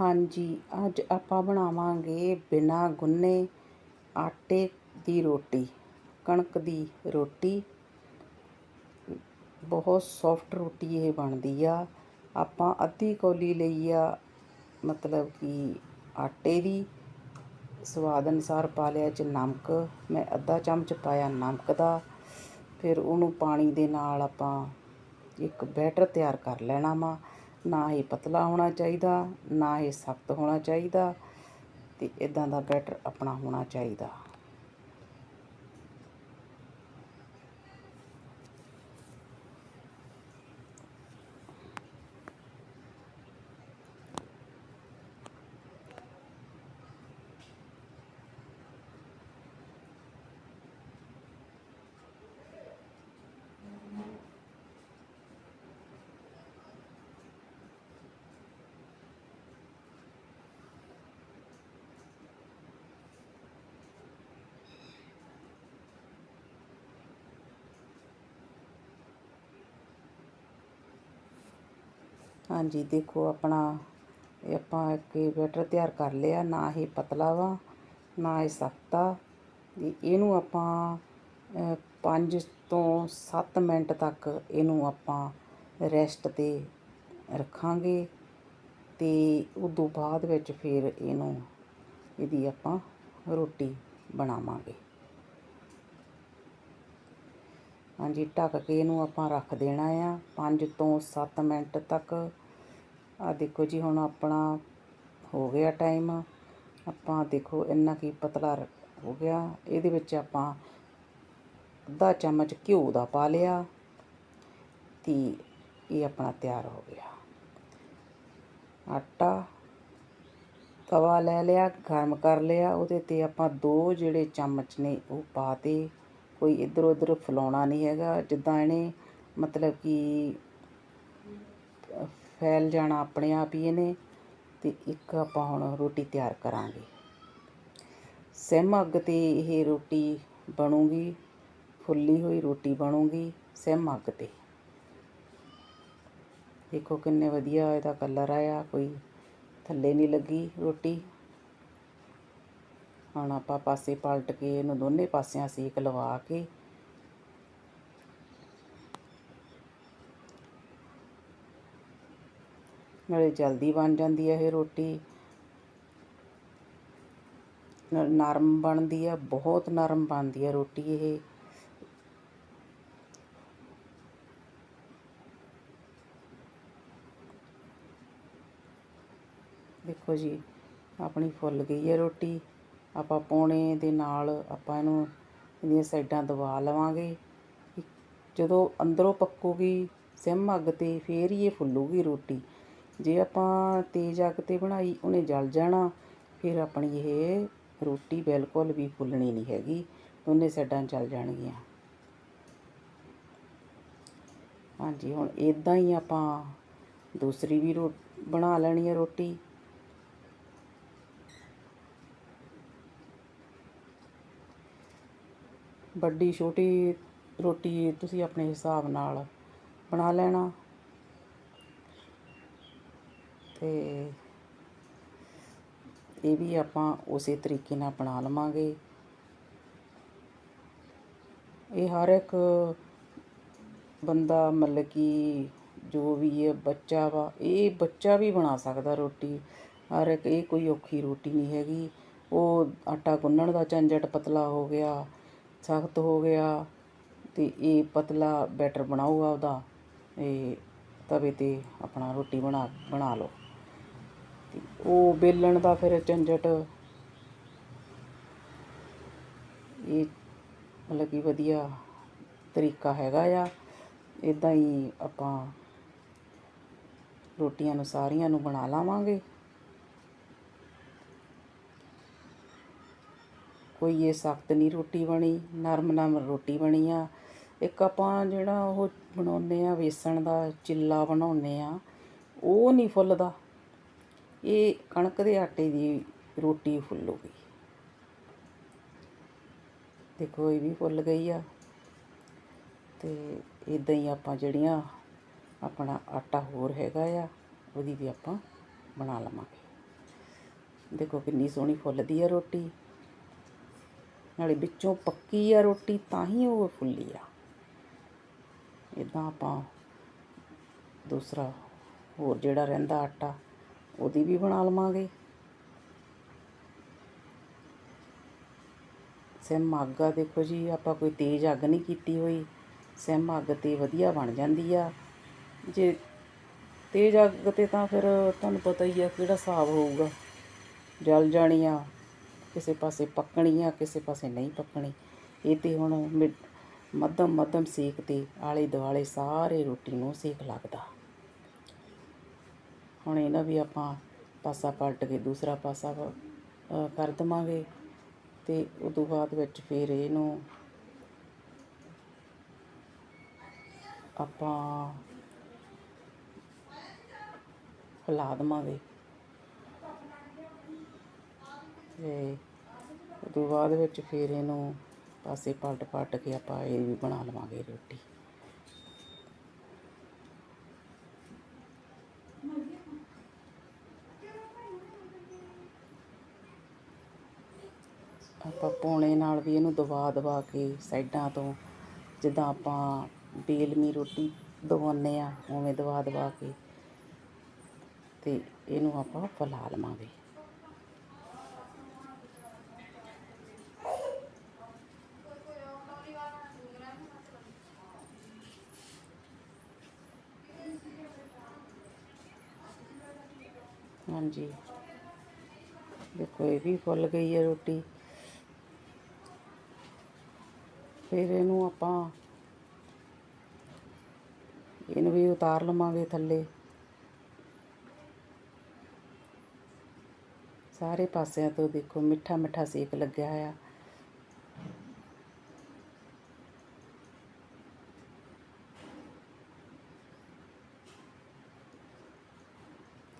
ਹਾਂਜੀ, ਅੱਜ ਆਪਾਂ ਬਣਾਵਾਂਗੇ ਬਿਨਾਂ ਗੁੰਨੇ ਆਟੇ ਦੀ ਰੋਟੀ। ਕਣਕ ਦੀ ਰੋਟੀ। ਬਹੁਤ ਸੌਫਟ ਰੋਟੀ ਇਹ ਬਣਦੀ ਆ। ਆਪਾਂ ਅੱਧੀ ਕੌਲੀ ਲਈ ਆ, ਮਤਲਬ ਕਿ ਆਟੇ ਦੀ। ਸਵਾਦ ਅਨੁਸਾਰ ਪਾ ਲਿਆ ਚ ਨਮਕ। ਮੈਂ ਅੱਧਾ ਚਮਚ ਪਾਇਆ ਨਮਕ ਦਾ। ਫਿਰ ਉਹਨੂੰ ਪਾਣੀ ਦੇ ਨਾਲ ਆਪਾਂ ਇੱਕ ਬੈਟਰ ਤਿਆਰ ਕਰ ਲੈਣਾ ਵਾ। ਨਾ ਇਹ ਪਤਲਾ ਹੋਣਾ ਚਾਹੀਦਾ, ਨਾ ਇਹ ਸਖਤ ਹੋਣਾ ਚਾਹੀਦਾ ਅਤੇ ਇੱਦਾਂ ਦਾ ਬੈਟਰ ਆਪਣਾ ਹੋਣਾ ਚਾਹੀਦਾ। ਹਾਂਜੀ, ਦੇਖੋ ਆਪਣਾ, ਇਹ ਆਪਾਂ ਇੱਕ ਬੈਟਰ ਤਿਆਰ ਕਰ ਲਿਆ, ਨਾ ਇਹ ਪਤਲਾ ਵਾ, ਨਾ ਇਹ ਸਖਤ ਆ। ਇਹਨੂੰ ਆਪਾਂ 5 ਤੋਂ 7 ਮਿੰਟ ਤੱਕ ਇਹਨੂੰ ਆਪਾਂ ਰੈਸਟ ਤੇ ਰੱਖਾਂਗੇ ਤੇ ਉਦੋਂ ਬਾਅਦ ਵਿੱਚ ਫਿਰ ਇਹਨੂੰ, ਇਹਦੀ ਆਪਾਂ ਰੋਟੀ ਬਣਾਵਾਂਗੇ। ਹਾਂਜੀ, ਢੱਕ ਕੇ ਇਹਨੂੰ ਆਪਾਂ ਰੱਖ ਦੇਣਾ ਆ 5 ਤੋਂ 7 ਮਿੰਟ ਤੱਕ। ਆ ਦੇਖੋ ਜੀ, ਹੁਣ ਆਪਣਾ ਹੋ ਗਿਆ ਟਾਈਮ ਆਪਾਂ ਦੇਖੋ ਇੰਨਾ ਕੀ ਪਤਲਾ ਹੋ ਗਿਆ। ਇਹਦੇ ਵਿੱਚ ਆਪਾਂ ਅੱਧਾ ਚਮਚ ਘਿਓ ਦਾ ਪਾ ਲਿਆ ਤੇ ਇਹ ਆਪਣਾ ਤਿਆਰ ਹੋ ਗਿਆ। ਆਟਾ ਤਵਾ ਲੈ ਲਿਆ, ਗਰਮ ਕਰ ਲਿਆ। ਉਹਦੇ ਤੇ ਆਪਾਂ ਦੋ ਜਿਹੜੇ ਚਮਚ ਨੇ ਉਹ ਪਾਤੇ ਕੋਈ ਇੱਧਰ ਉੱਧਰ ਫਲਾਉਣਾ ਨਹੀਂ ਹੈਗਾ। ਜਿੱਦਾਂ ਇਹਨੇ ਮਤਲਬ ਕਿ ਫੈਲ ਜਾਣਾ ਆਪਣੇ ਆਪ ਹੀ ਇਹਨੇ ਤੇ ਇੱਕ ਆਪਾਂ ਹੁਣ ਰੋਟੀ ਤਿਆਰ ਕਰਾਂਗੇ। ਸਿਮ ਅੱਗ ਤੇ ਇਹ ਰੋਟੀ ਬਣੂਗੀ, ਫੁੱਲੀ ਹੋਈ ਰੋਟੀ ਬਣੂਗੀ ਸਿਮ ਅੱਗ ਤੇ। ਦੇਖੋ ਕਿੰਨੇ ਵਧੀਆ ਇਹਦਾ ਕਲਰ ਆਇਆ, ਕੋਈ ਥੱਲੇ ਨਹੀਂ ਲੱਗੀ ਰੋਟੀ। ਹੁਣ ਆਪਾਂ ਪਾਸੇ ਪਲਟ ਕੇ ਇਹਨੂੰ ਦੋਨੇ ਪਾਸਿਆਂ ਸੇਕ ਲਵਾ ਕੇ ਨਾਲੇ ਜਲਦੀ ਬਣ ਜਾਂਦੀ ਹੈ ਇਹ ਰੋਟੀ। ਨਰਮ ਬਣਦੀ ਹੈ ਬਹੁਤ ਨਰਮ ਬਣਦੀ ਹੈ ਰੋਟੀ ਇਹ। ਦੇਖੋ ਜੀ, ਆਪਣੀ ਫੁੱਲ ਗਈ ਹੈ ਰੋਟੀ। ਆਪਾਂ ਪੌਣੇ ਦੇ ਨਾਲ ਆਪਾਂ ਇਹਨੂੰ ਇਹਦੀਆਂ ਸਾਈਡਾਂ ਦਬਾ ਲਵਾਂਗੇ। ਜਦੋਂ ਅੰਦਰੋਂ ਪੱਕੂਗੀ, ਸਿਮ ਅੱਗ ਤੇ ਫੇਰ ਹੀ ਇਹ ਫੁੱਲੂਗੀ ਰੋਟੀ। ਜੇ ਆਪਾਂ ਤੇਜ਼ ਅੱਗ ਤੇ ਬਣਾਈ, ਉਹਨੇ ਜਲ ਜਾਣਾ। ਫਿਰ ਆਪਣੀ ਇਹ ਰੋਟੀ ਬਿਲਕੁਲ ਵੀ ਫੁੱਲਣੀ ਨਹੀਂ ਹੈਗੀ। ਦੋਨੇ ਸਾਈਡਾਂ ਜਲ ਜਾਣਗੀਆਂ। ਹਾਂਜੀ, ਹੁਣ ਇਦਾਂ ਹੀ ਆਪਾਂ ਦੂਸਰੀ ਵੀ ਰੋ, ਬਣਾ ਲੈਣੀ ਹੈ ਰੋਟੀ। ਵੱਡੀ ਛੋਟੀ ਰੋਟੀ ਤੁਸੀਂ ਆਪਣੇ ਹਿਸਾਬ ਨਾਲ ਬਣਾ ਲੈਣਾ। ਤੇ ਇਹ ਵੀ ਆਪਾਂ ਉਸੇ ਤਰੀਕੇ ਨਾਲ ਬਣਾ ਲਵਾਂਗੇ। ਇਹ ਹਰ ਇੱਕ ਬੰਦਾ ਮਤਲਬ ਕਿ ਜੋ ਵੀ ਹੈ, ਬੱਚਾ ਵਾ, ਇਹ ਬੱਚਾ ਵੀ ਬਣਾ ਸਕਦਾ ਰੋਟੀ। ਹਰ ਇੱਕ, ਇਹ ਕੋਈ ਔਖੀ ਰੋਟੀ ਨਹੀਂ ਹੈਗੀ। ਉਹ ਆਟਾ ਗੁੰਨਣ ਦਾ ਝੰਜਟ ਪਤਲਾ ਹੋ ਗਿਆ, ਸਖਤ ਹੋ ਗਿਆ ਤੇ ਇਹ ਪਤਲਾ ਬੈਟਰ ਬਣਾਓ ਆਪਦਾ ਇਹ ਤਵੇ ਤੇ ਆਪਣਾ ਰੋਟੀ ਬਣਾ ਬਣਾ ਲਓ। ਉਹ ਬੇਲਣ ਦਾ ਫਿਰ ਝੰਜਟ। ਇਹ ਮਤਲਬ ਕਿ ਵਧੀਆ ਤਰੀਕਾ ਹੈਗਾ ਆ। ਇਦਾਂ ਹੀ ਆਪਾਂ ਰੋਟੀਆਂ ਨੂੰ ਸਾਰੀਆਂ ਨੂੰ ਬਣਾ ਲਾਵਾਂਗੇ। ਕੋਈ ਇਹ ਸਖਤ ਨਹੀਂ ਰੋਟੀ ਬਣੀ, ਨਰਮ ਨਰਮ ਰੋਟੀ ਬਣੀ ਆ। ਇੱਕ ਆਪਾਂ ਜਿਹੜਾ ਉਹ ਬਣਾਉਂਦੇ ਆ ਵੇਸਣ ਦਾ ਚਿੱਲਾ ਬਣਾਉਂਦੇ ਆ, ਉਹ ਨਹੀਂ ਫੁੱਲਦਾ। ਇਹ ਕਣਕ ਦੇ ਆਟੇ ਦੀ ਰੋਟੀ ਫੁੱਲੂਗੀ ਦੇਖੋ, ਇਹ ਵੀ ਫੁੱਲ ਗਈ ਆ। ਤੇ ਇਦਾਂ ਹੀ ਆਪਾਂ ਜਿਹੜੀਆਂ ਆਪਣਾ ਆਟਾ ਹੋਰ ਹੈਗਾ ਆ, ਉਹਦੀ ਵੀ ਆਪਾਂ ਬਣਾ ਲਵਾਂਗੇ। ਦੇਖੋ, ਕਿੰਨੀ ਸੋਹਣੀ ਫੁੱਲਦੀ ਆ ਰੋਟੀ। ਨਾਲੇ ਵਿੱਚੋਂ ਪੱਕੀ ਆ ਰੋਟੀ, ਤਾਂ ਹੀ ਉਹ ਫੁੱਲੀ ਆ। ਇਦਾਂ ਆਪਾਂ ਦੂਸਰਾ ਹੋਰ ਜਿਹੜਾ ਰਹਿੰਦਾ ਆਟਾ ਉਹਦੀ ਵੀ ਬਣਾ ਲਵਾਂਗੇ। ਸਿਮ ਅੱਗ ਆ, ਦੇਖੋ ਜੀ, ਆਪਾਂ ਕੋਈ ਤੇਜ਼ ਅੱਗ ਨਹੀਂ ਕੀਤੀ ਹੋਈ। ਸਿਮ ਅੱਗ ਤੇ ਵਧੀਆ ਬਣ ਜਾਂਦੀ ਆ। ਜੇ ਤੇਜ਼ ਅੱਗ ਤੇ ਤਾਂ ਫਿਰ ਤੁਹਾਨੂੰ ਪਤਾ ਹੀ ਆ ਕਿਹੜਾ ਹਿਸਾਬ ਹੋਊਗਾ। ਜਲ ਜਾਣੀ ਆ, ਕਿਸੇ ਪਾਸੇ ਪੱਕਣੀ ਆ, ਕਿਸੇ ਪਾਸੇ ਨਹੀਂ ਪੱਕਣੀ। ਇਹ ਤੇ ਹੁਣ ਮਿਡ- ਮੱਧਮ ਮੱਧਮ ਸੇਕ ਤੇ ਆਲੇ ਦੁਆਲੇ ਸਾਰੇ ਰੋਟੀ ਨੂੰ ਸੇਕ ਲੱਗਦਾ। ਹੁਣ ਇਹਨਾਂ ਵੀ ਆਪਾਂ ਪਾਸਾ ਪਲਟ ਕੇ ਦੂਸਰਾ ਪਾਸਾ ਅ, ਕਰ ਦਵਾਂਗੇ ਤੇ ਤੋਂ ਬਾਅਦ ਵਿੱਚ ਫਿਰ ਇਹਨੂੰ ਆਪਾਂ ਹਿਲਾ ਦੇਵਾਂਗੇ। ਤੇ ਤੋਂ ਬਾਅਦ ਵਿੱਚ ਫਿਰ ਇਹਨੂੰ ਪਾਸੇ ਪਲਟ ਪਲਟ ਕੇ ਆਪਾਂ ਇਹ ਵੀ ਬਣਾ ਲਵਾਂਗੇ ਰੋਟੀ। ਆਪਾਂ ਪੌਣੇ ਨਾਲ ਵੀ ਇਹਨੂੰ ਦਬਾ ਦਬਾ ਕੇ ਸਾਈਡਾਂ ਤੋਂ, ਜਿੱਦਾਂ ਆਪਾਂ ਬੇਲਮੀ ਰੋਟੀ ਦਵਾਉਂਦੇ ਆ ਉਵੇਂ ਦਬਾ ਦਬਾ ਕੇ ਤੇ ਇਹਨੂੰ ਆਪਾਂ ਫੈਲਾ ਲਵਾਂਗੇ। ਹਾਂਜੀ। ਦੇਖੋ, ਇਹ ਵੀ ਫੁੱਲ ਗਈ ਹੈ ਰੋਟੀ। ਫਿਰ ਇਹਨੂੰ ਆਪਾਂ ਇਹਨੂੰ ਵੀ ਉਤਾਰ ਲਵਾਂਗੇ ਥੱਲੇ। ਸਾਰੇ ਪਾਸਿਆਂ ਤੋਂ ਦੇਖੋ ਮਿੱਠਾ ਮਿੱਠਾ ਸੇਕ ਲੱਗਿਆ ਆ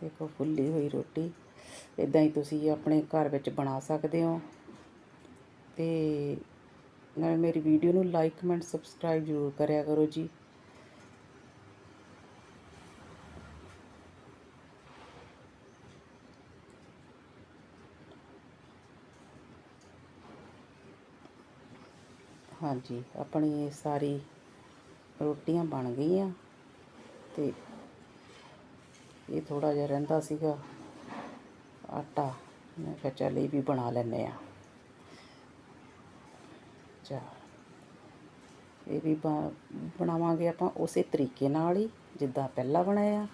ਦੇਖੋ ਫੁੱਲੀ ਹੋਈ ਰੋਟੀ। ਇਦਾਂ ਹੀ ਤੁਸੀਂ ਆਪਣੇ ਘਰ ਵਿੱਚ ਬਣਾ ਸਕਦੇ ਹੋ। ਤੇ ਨਾਲ ਮੇਰੀ ਵੀਡੀਓ ਨੂੰ ਲਾਈਕ ਕਮੈਂਟ ਸਬਸਕ੍ਰਾਈਬ ਜ਼ਰੂਰ ਕਰਿਆ ਕਰੋ ਜੀ। ਹਾਂਜੀ, ਆਪਣੀ ਇਹ ਸਾਰੀ ਰੋਟੀਆਂ ਬਣ ਗਈਆਂ ਤੇ ਇਹ ਥੋੜਾ ਜਿਹਾ ਰਹਿੰਦਾ ਸੀਗਾ। ਆਟਾ, ਮੈਂ ਕਿਹਾ ਚੱਲ ਇਹ ਵੀ ਬਣਾ ਲੈਨੇ ਆ ਚਾਰ ਇਹ ਵੀ ਬਣਾਵਾਂਗੇ ਆਪਾਂ ਉਸੇ ਤਰੀਕੇ ਨਾਲ ਹੀ, ਜਿੱਦਾਂ ਪਹਿਲਾਂ ਬਣਾਇਆ।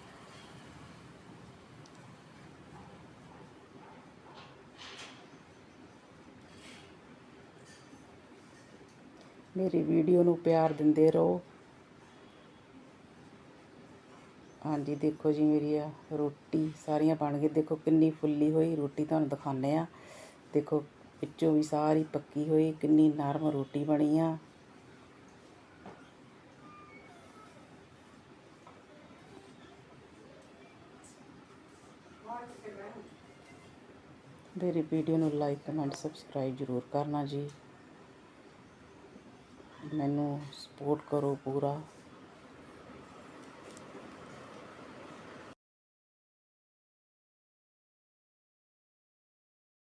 ਮੇਰੀ ਵੀਡੀਓ ਨੂੰ ਪਿਆਰ ਦਿੰਦੇ ਰਹੋ। ਹਾਂਜੀ, ਦੇਖੋ ਜੀ ਮੇਰੀ ਆ ਰੋਟੀ, ਸਾਰੀਆਂ ਬਣ ਗਈ ਦੇਖੋ ਕਿੰਨੀ ਫੁੱਲੀ ਹੋਈ ਰੋਟੀ ਤੁਹਾਨੂੰ ਦਿਖਾਉਂਦੇ ਆ ਦੇਖੋ ਵਿੱਚੋਂ ਵੀ ਸਾਰੀ ਪੱਕੀ ਹੋਈ, ਕਿੰਨੀ ਨਰਮ ਰੋਟੀ ਬਣੀ ਆ। ਮੇਰੀ ਵੀਡੀਓ ਨੂੰ ਲਾਈਕ ਕਮੈਂਟ ਸਬਸਕ੍ਰਾਈਬ ਜ਼ਰੂਰ ਕਰਨਾ ਜੀ। ਮੈਨੂੰ ਸਪੋਰਟ ਕਰੋ ਪੂਰਾ।